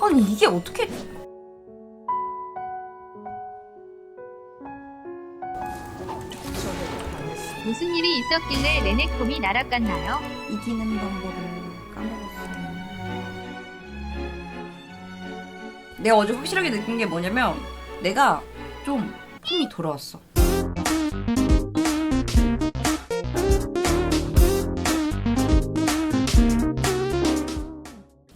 아니 이게 어떻게. 무슨 일이 있었길래 레넥콤이 날아갔나요? 이기는 방법을 까먹었어요. 내가 어제 확실하게 느낀 게 뭐냐면 내가 좀 폼이 돌아왔어.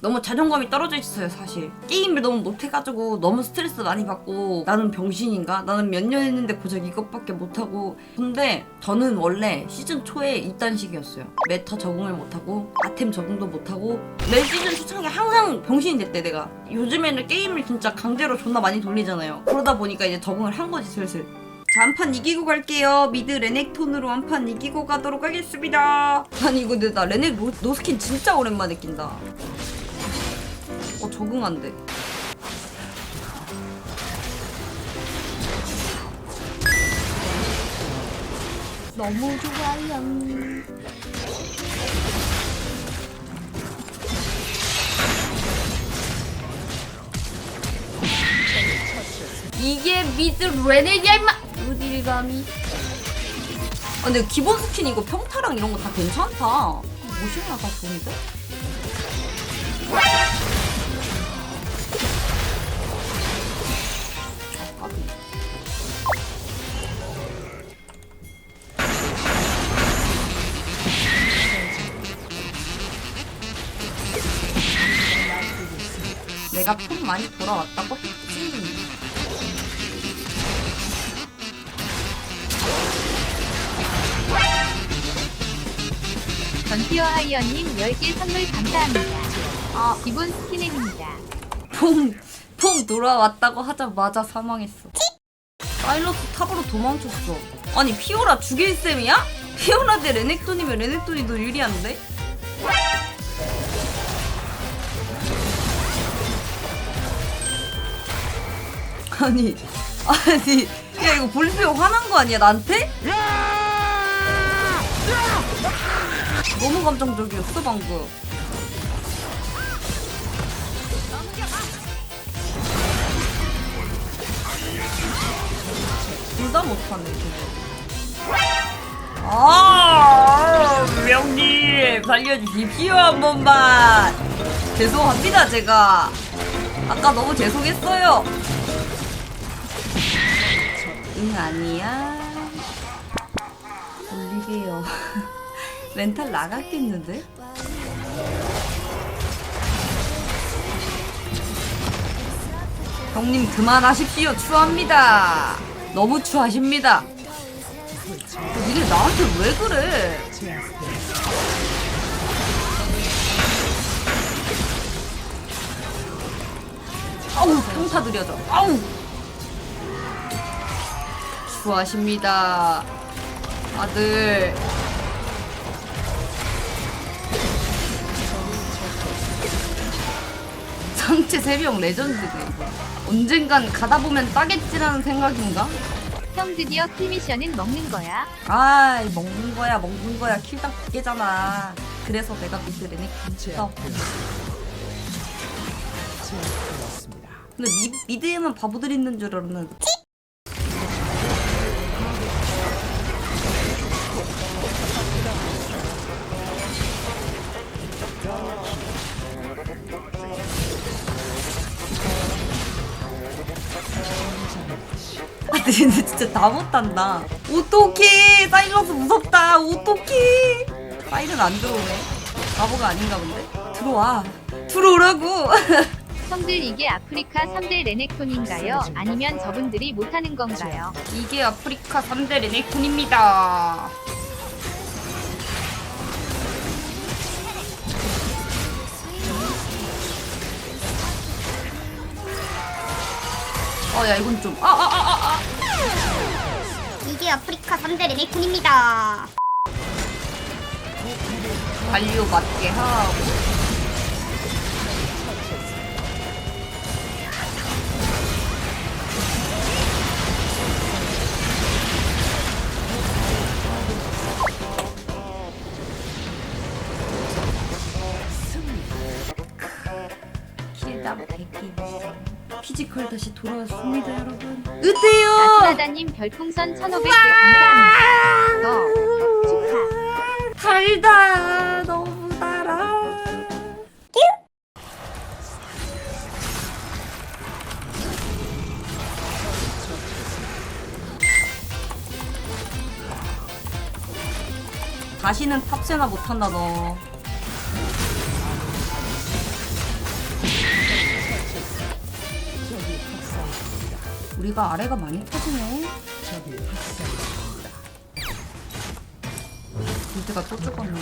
너무 자존감이 떨어져 있어요, 사실. 게임을 너무 못해가지고 너무 스트레스 많이 받고 나는 병신인가? 나는 몇 년 했는데 고작 이것밖에 못하고. 근데 저는 원래 시즌 초에 이딴 식이었어요. 메타 적응을 못하고 아템 적응도 못하고 매 시즌 초창기 항상 병신이 됐대, 내가. 요즘에는 게임을 진짜 강제로 존나 많이 돌리잖아요. 그러다 보니까 이제 적응을 한 거지, 슬슬. 자, 한판 이기고 갈게요. 미드 레넥톤으로 한 판 이기고 가도록 하겠습니다. 아니, 이거 근데 나 레넥 노, 노스킨 진짜 오랜만에 낀다. 어 적응한대. 너무 좋아요. 이게 미드. 어딜 감히. 아 근데 기본 스킨 이거 평타랑 이런 거 다 괜찮다. 모션이나 다 좋은데? 까비. 내가 폼 많이 돌아왔다고 했지. 전티어 하이언님 10개 선물 감사합니다. 아, 기본 스킨앱입니다. 폼, 폼 돌아왔다고 하자마자 사망했어. 사일러스 탑으로 도망쳤어. 아니, 피오라 죽일 셈이야? 피오라 대 레넥톤이면 레넥톤이 더 유리한데? 아니, 아니, 야, 이거 볼피오 화난 거 아니야, 나한테? 너무 감정적이었어, 방금. 둘다 못하네. 아 명님 살려주십시오 한 번만. 죄송합니다 제가. 아까 너무 죄송했어요. 응 아니야. 올리게요. 멘탈 나갔겠는데? 형님 그만하십시오. 추합니다. 너무 추하십니다. 이게 나한테 왜 그래? 아우 평타 드려줘 아우! 추하십니다. 아들. 상체 3명 레전드네 이거 언젠간 가다 보면 따겠지라는 생각인가? 형 드디어 킬미션은 먹는 거야. 아 먹는 거야 먹는 거야 킬당 두 개잖아 그래서 내가 미드 레넥 ਕੀਤਾ 제압되었습니다. 근데 미, 미드에만 바보들 있는 줄 알았는데 근데 진짜 다 못한다 어떡해 사이러스 무섭다 어떡해 사이는 안 들어오네 바보가 아닌가 본데 들어와 들어오라고 형들 이게 아프리카 3대 레넥톤인가요? 아니면 저분들이 못하는 건가요? 이게 아프리카 3대 레넥톤입니다. 어, 야, 이건 좀. 아, 아, 아, 아, 아. 이게 아프리카 3대 레네콘입니다. 관료 맞게 하고. 길다 뭐 백기 피지컬 다시 돌아왔습니다 여러분 어때요? 아스라다님 별풍선 1500개 감사합니다. 더 축하. 달다 너무 달아 다시는 탑세나 못한다 너 우리가 아래가 많이 터지네 적이 학살했습니다. 빌드가 또 죽었네.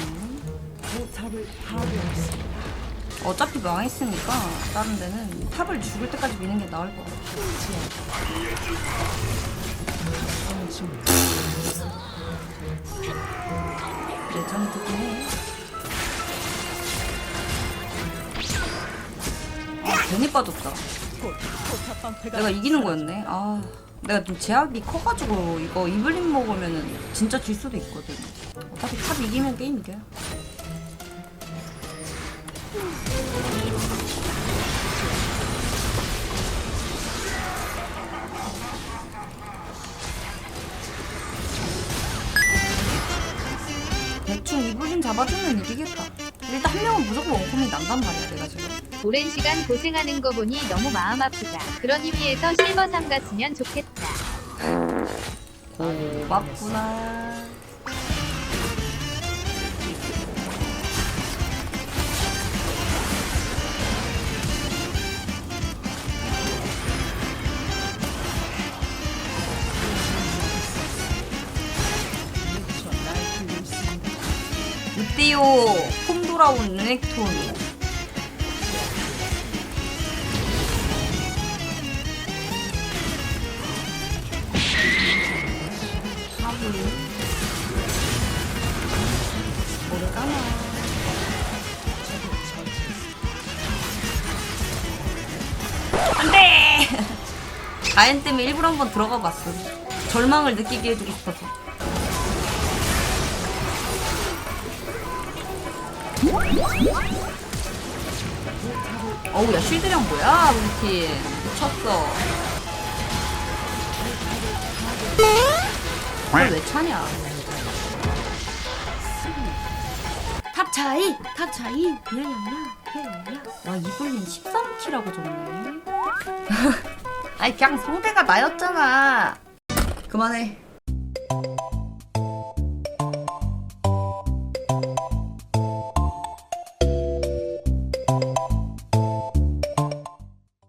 어차피 망했으니까 다른 데는 탑을 죽을 때까지 미는 게 나을 것 같아 성집니다. 레전드긴 해. 아, 괜히 빠졌다. 내가 이기는 거였네. 아, 내가 좀 제압이 커가지고 이거 이블린 먹으면은 진짜 질 수도 있거든. 어차피 탑 이기면 게임 이겨요. 대충 이블린 잡아주면 이기겠다. 일단 한 명은 무조건 원콤이 난단 말이야, 내가 지금. 오랜 시간 고생하는 거 보니 너무 마음 아프다. 그런 의미에서 실버 3 같으면 좋겠다. 고맙구나. 우띠오 폼 돌아온 르넥톤 모르가나 안돼! 가엔 때문에 일부러 한번 들어가 봤어. 절망을 느끼게 해주고 싶어서. 어우 야 쉴드량 뭐야 우리 팀? 미쳤어 그걸 왜 차냐? 탑 차이 탑 차이. 야야야 야야야 와 이블린 13킬하고 졌네. 아이 그냥 상대가 나였잖아. 그만해